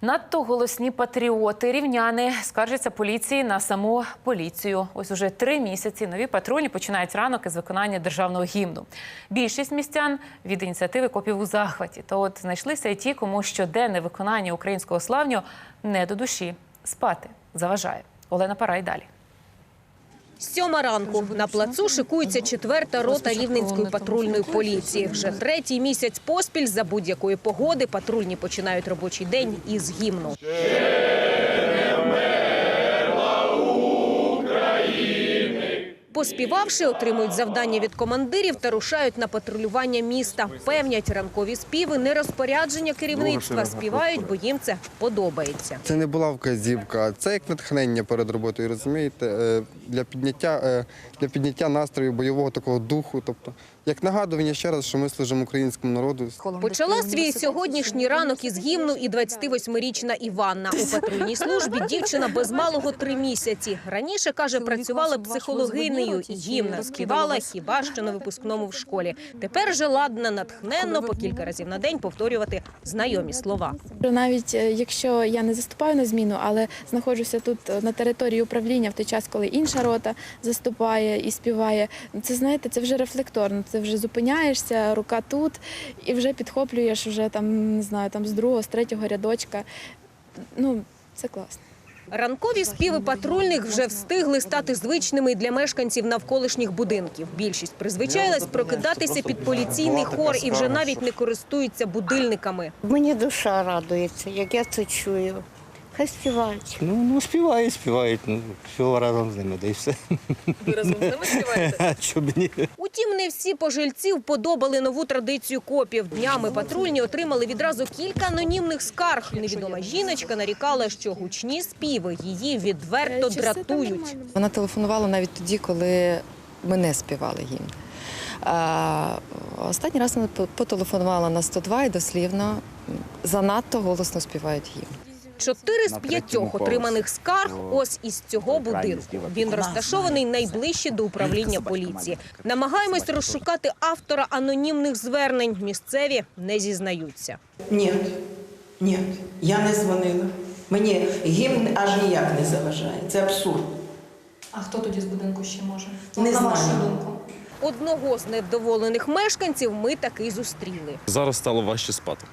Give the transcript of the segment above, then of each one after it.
Надто голосні патріоти, рівняни скаржаться поліції на саму поліцію. Ось уже три місяці нові патрульні починають ранок із виконання державного гімну. Більшість містян від ініціативи копів у захваті. Та от знайшлися і ті, кому щоденне виконання українського славню не до душі. Спати заважає. Олена Парай далі. Сьома ранку на плацу шикується четверта рота рівненської патрульної поліції. Вже третій місяць поспіль за будь-якої погоди патрульні починають робочий день із гімну. Поспівавши, отримують завдання від командирів та рушають на патрулювання міста. Певнять ранкові співи, не розпорядження керівництва. Співають, бо їм це подобається. Це не була вказівка, це як натхнення перед роботою, розумієте, е, для підняття, е, для підняття настрою, бойового такого духу. Тобто, як нагадування ще раз, що ми служимо українському народу. Почала свій сьогоднішній ранок із гімну і 28-річна Іванна. У патрульній службі дівчина без малого три місяці. Раніше, каже, працювала психологинею і гімна співала хіба що на випускному в школі. Тепер же ладна натхненно по кілька разів на день повторювати знайомі слова. Навіть е, якщо я не заступаю на зміну, але знаходжуся тут е, на території управління в той час, коли інша рота заступає і співає, це знаєте, це вже рефлекторно. Це вже зупиняєшся, рука тут, і вже підхоплюєш вже там, не знаю, там з другого, з третього рядочка. Ну, це класно. Ранкові співи патрульних вже встигли стати звичними для мешканців навколишніх будинків. Більшість призвичаїлась прокидатися під поліційний хор і вже навіть не користуються будильниками. Мені душа радується, як я це чую. Хай співають. Ну, ну співають, співають. Ну, все разом з ними, да і все. Ви разом з ними співаєте? А щоб ні. Утім, не всі пожильці вподобали нову традицію копів. Днями патрульні отримали відразу кілька анонімних скарг. Невідома жіночка нарікала, що гучні співи її відверто дратують. Вона телефонувала навіть тоді, коли ми не співали гімн. А, останній раз вона потелефонувала на 102 і дослівно занадто голосно співають гімн. Чотири з п'ятьох отриманих скарг ось із цього будинку. Він розташований найближче до управління поліції. Намагаємось розшукати автора анонімних звернень. Місцеві не зізнаються. Ні, ні, я не дзвонила. Мені гімн аж ніяк не заважає. Це абсурд. А хто тоді з будинку ще може? Не на вашу знаю. думку. Одного з невдоволених мешканців ми таки зустріли. Зараз стало важче спати.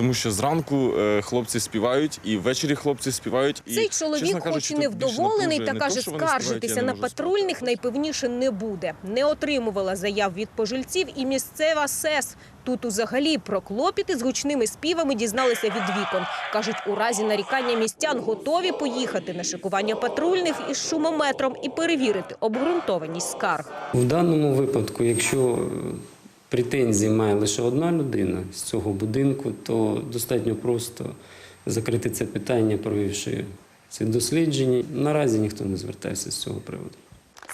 Тому що зранку е, хлопці співають, і ввечері хлопці співають. І, Цей чесно чоловік, кажучи, хоч і тут більше невдоволений, напружує та не каже, то, що вони співають, скаржитися я не на можу патрульних найпевніше не буде. Не отримувала заяв від пожильців і місцева СЕС. Тут взагалі про клопіти з гучними співами дізналися від вікон. Кажуть, у разі нарікання містян готові поїхати на шикування патрульних із шумометром і перевірити обґрунтованість скарг. В даному випадку, якщо претензії має лише одна людина з цього будинку, то достатньо просто закрити це питання, провівши ці дослідження. Наразі ніхто не звертався з цього приводу.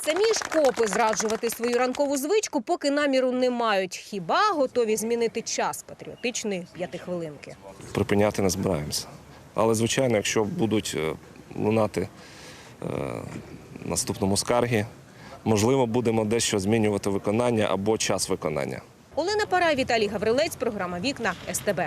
Самі ж копи зраджувати свою ранкову звичку поки наміру не мають. Хіба готові змінити час патріотичної п'ятихвилинки. припиняти не збираємося. Але, звичайно, якщо будуть е, лунати е, наступному скарги, можливо, будемо дещо змінювати виконання або час виконання. Олена Пара, Віталій Гаврилець, програма Вікна СТБ.